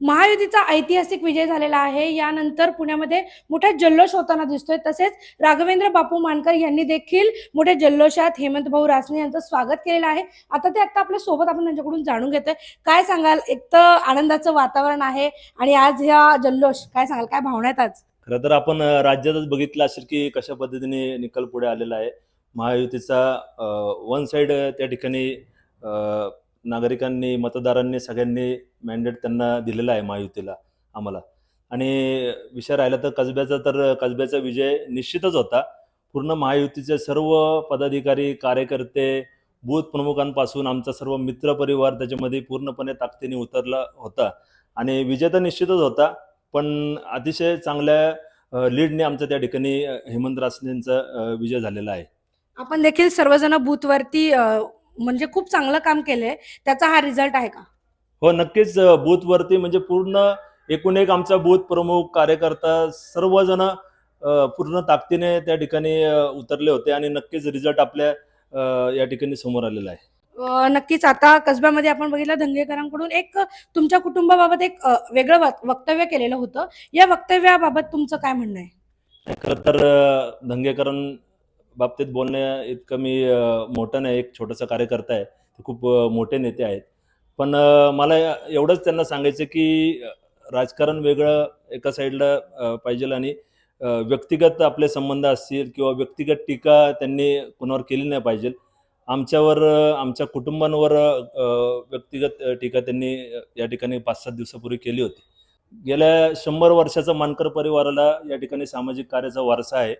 महायुतीचा ऐतिहासिक विजय झालेला आहे. यानंतर पुण्यामध्ये मोठा जल्लोष होताना दिसतोय. तसेच राघवेंद्र बापू मानकर यांनी देखील मोठ्या जल्लोषात हेमंत भाऊ रासने यांचं स्वागत केलेलं आहे. आता ते आता आपल्यासोबत आपण त्यांच्याकडून जाणून घेतोय. काय सांगाल? एक तर आनंदाचं वातावरण आहे आणि आज ह्या जल्लोष काय सांगाल? काय भावना आहेत आज? खरं तर आपण राज्यातच बघितलं असेल की कशा पद्धतीने निकाल पुढे आलेला आहे. महायुतीचा वन साइड त्या ठिकाणी नागरिकांनी मतदारांनी सगळ्यांनी मॅन्डेट त्यांना दिलेला आहे महायुतीला आम्हाला. आणि विषय राहिला तर कसब्याचा तर कसब्याचा विजय निश्चितच होता. पूर्ण महायुतीचे सर्व पदाधिकारी कार्यकर्ते बूथ प्रमुखांपासून आमचा सर्व मित्रपरिवार त्याच्यामध्ये पूर्णपणे ताकदीने उतरला होता. आणि विजय तर निश्चितच होता पण अतिशय चांगल्या लीडने आमचा त्या ठिकाणी हेमंत रासनेंचा विजय झालेला आहे. आपण देखील सर्वजण बूथवरती म्हणजे खूप चांगलं काम केलंय. त्याचा हा रिझल्ट आहे का? हो नक्कीच बूथवरती म्हणजे पूर्ण एकूण एक आमचा बूथ प्रमुख कार्यकर्ता सर्वजण पूर्ण ताकदीने त्या ठिकाणी उतरले होते आणि नक्कीच रिझल्ट आपल्या या ठिकाणी समोर आलेला आहे. नक्कीच. आता कसब्यामध्ये आपण बघितलं दंगेकरांकडून एक तुमच्या कुटुंबाबाबत एक वेगळं वक- वक्तव्य केलेलं होतं. या वक्तव्याबाबत तुमचं काय म्हणणं आहे? खरं तर अ, दंगेकरण बाबतीत बोलण्या इतकं मी मोठं नाही एक छोटंसं कार्यकर्ता आहे. ते खूप मोठे नेते आहेत. पण मला एवढंच त्यांना सांगायचं की राजकारण वेगळं एका साईडला पाहिजे आणि व्यक्तिगत आपले संबंध असतील किंवा व्यक्तिगत टीका त्यांनी कोणावर केली नाही पाहिजे आमच्यावर आमच्या कुटुंबांवर व्यक्तिगत टीका त्यांनी या ठिकाणी पाच सात दिवसापूर्वी केली होती. गेल्या शंभर वर्षाचा मानकर परिवाराला या ठिकाणी सामाजिक कार्याचा वारसा आहे.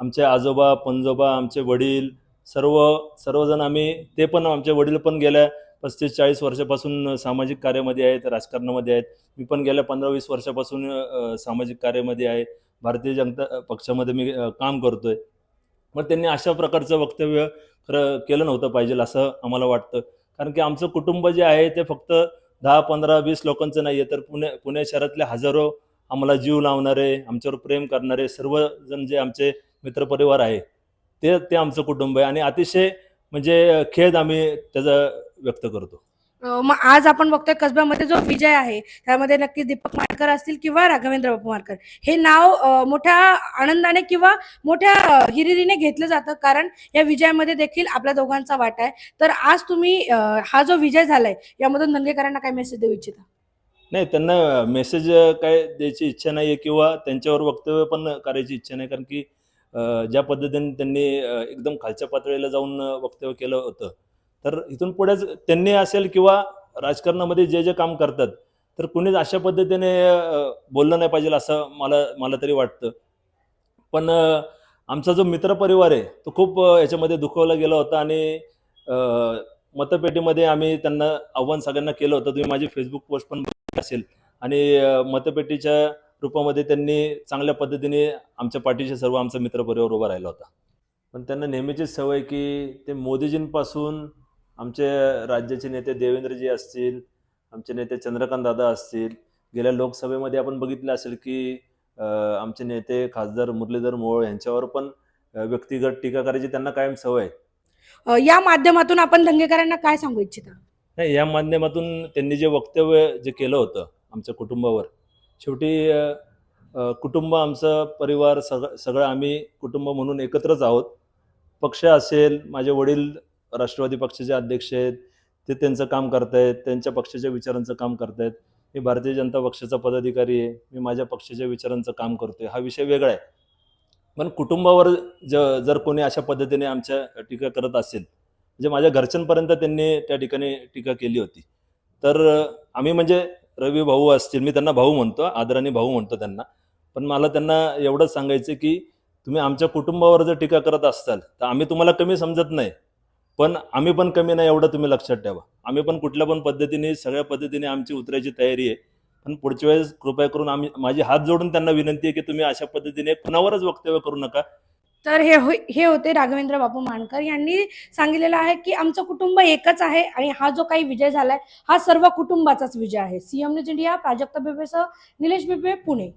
आमचे आजोबा पंजोबा आमचे वडील सर्व सर्वजण आम्ही ते पण आमचे वडील पण गेल्या पस्तीस चाळीस वर्षापासून सामाजिक कार्यामध्ये आहेत राजकारणामध्ये आहेत. मी पण गेल्या पंधरा वीस वर्षापासून सामाजिक कार्यामध्ये आहे. भारतीय जनता पक्षामध्ये मी काम करतोय. मग त्यांनी अशा प्रकारचं वक्तव्य खरं केलं नव्हतं पाहिजे असं आम्हाला वाटतं. कारण की आमचं कुटुंब जे आहे ते फक्त दहा पंधरा वीस लोकांचं नाही आहे. तर पुणे पुणे शहरातले हजारो आम्हाला जीव लावणारे आमच्यावर प्रेम करणारे सर्वजण जे आमचे मित्रपरिवार आहे. ते ते आमचं कुटुंब आहे आणि अतिशय म्हणजे खेद आम्ही त्याचा व्यक्त करतो. मग आज आपण बघतोय कसब्यामध्ये जो विजय आहे त्यामध्ये नक्कीच दीपक मानकर असतील किंवा राघवेंद्र बापू मानकर हे नाव मोठ्या आनंदाने किंवा मोठ्या हिरिरीने घेतलं जातं. कारण या विजयामध्ये देखील आपल्या दोघांचा वाटा आहे. तर आज तुम्ही हा जो विजय झालाय यामधून दंगेकरांना काय मेसेज देऊ इच्छिता? नाही त्यांना मेसेज काय द्यायची इच्छा नाही आहे किंवा त्यांच्यावर वक्तव्य पण करायची इच्छा नाही. कारण की ज्या पद्धतीने त्यांनी एकदम खालच्या पातळीला जाऊन वक्तव्य केलं होतं. तर इथून पुढेच त्यांनी असेल किंवा राजकारणामध्ये जे जे काम करतात तर कुणीच अशा पद्धतीने बोललं नाही पाहिजे असं मला मला तरी वाटतं. पण आमचा जो मित्रपरिवार आहे तो खूप याच्यामध्ये दुखवला गेला होता आणि मतपेटीमध्ये आम्ही त्यांना आव्हान सगळ्यांना केलं होतं. तुम्ही माझी फेसबुक पोस्ट पण असेल. आणि मतपेटीच्या रूपामध्ये त्यांनी चांगल्या पद्धतीने आमच्या पाठीशी सर्व आमचा मित्रपरिवार उभा राहिला होता. पण त्यांना नेहमीचीच सवय की ते मोदीजींपासून आमचे राज्याचे नेते देवेंद्रजी असतील आमचे नेते चंद्रकांत दादा असतील गेल्या लोकसभेमध्ये आपण बघितलं असेल की आमचे नेते खासदार मुरलीधर मोहोळ यांच्यावर पण व्यक्तिगत टीका करायची त्यांना कायम सवय आहे. या माध्यमातून आपण दंगेकरांना काय सांगू इच्छिता? नाही या माध्यमातून त्यांनी जे वक्तव्य जे केलं होतं आमच्या कुटुंबावर शेवटी कुटुंब आमचं परिवार सगळं सगळं आम्ही कुटुंब म्हणून एकत्रच आहोत. पक्ष असेल माझे वडील राष्ट्रवादी पक्षाचे अध्यक्ष आहेत ते त्यांचं काम करतायत त्यांच्या पक्षाच्या विचारांचं काम करतायत. मी भारतीय जनता पक्षाचा पदाधिकारी आहे मी माझ्या पक्षाच्या विचारांचं काम करतोय. हा विषय वेगळा आहे. पण कुटुंबावर ज जर कोणी अशा पद्धतीने आमच्या टीका करत असेल म्हणजे माझ्या घरच्यांपर्यंत त्यांनी त्या ठिकाणी टीका केली होती. तर आम्ही म्हणजे रवी भाऊ असतील मी त्यांना भाऊ म्हणतो आदराने भाऊ म्हणतो त्यांना. पण मला त्यांना एवढंच सांगायचं की तुम्ही आमच्या कुटुंबावर जर टीका करत असाल तर आम्ही तुम्हाला कमी समजत नाही. पण आम्ही पण कमी नाही एवढं तुम्ही लक्षात ठेवा. आम्ही पण कुठल्या पण पद्धतीने सगळ्या पद्धतीने आमची उतरायची तयारी आहे. पण पुढच्या वेळेस कृपया करून आम्ही माझी हात जोडून त्यांना विनंती आहे की तुम्ही अशा पद्धतीने कुणावरच वक्तव्य करू नका. तर हे होय- हे होते राघवेंद्र बापू मानकर यांनी सांगितलेलं आहे की आमचं कुटुंब एकच आहे आणि हा जो काही विजय झालाय हा सर्व कुटुंबाचाच विजय आहे. सीएम न्यूज इंडिया प्राजक्ता बिबेसह निलेश बिबे पुणे.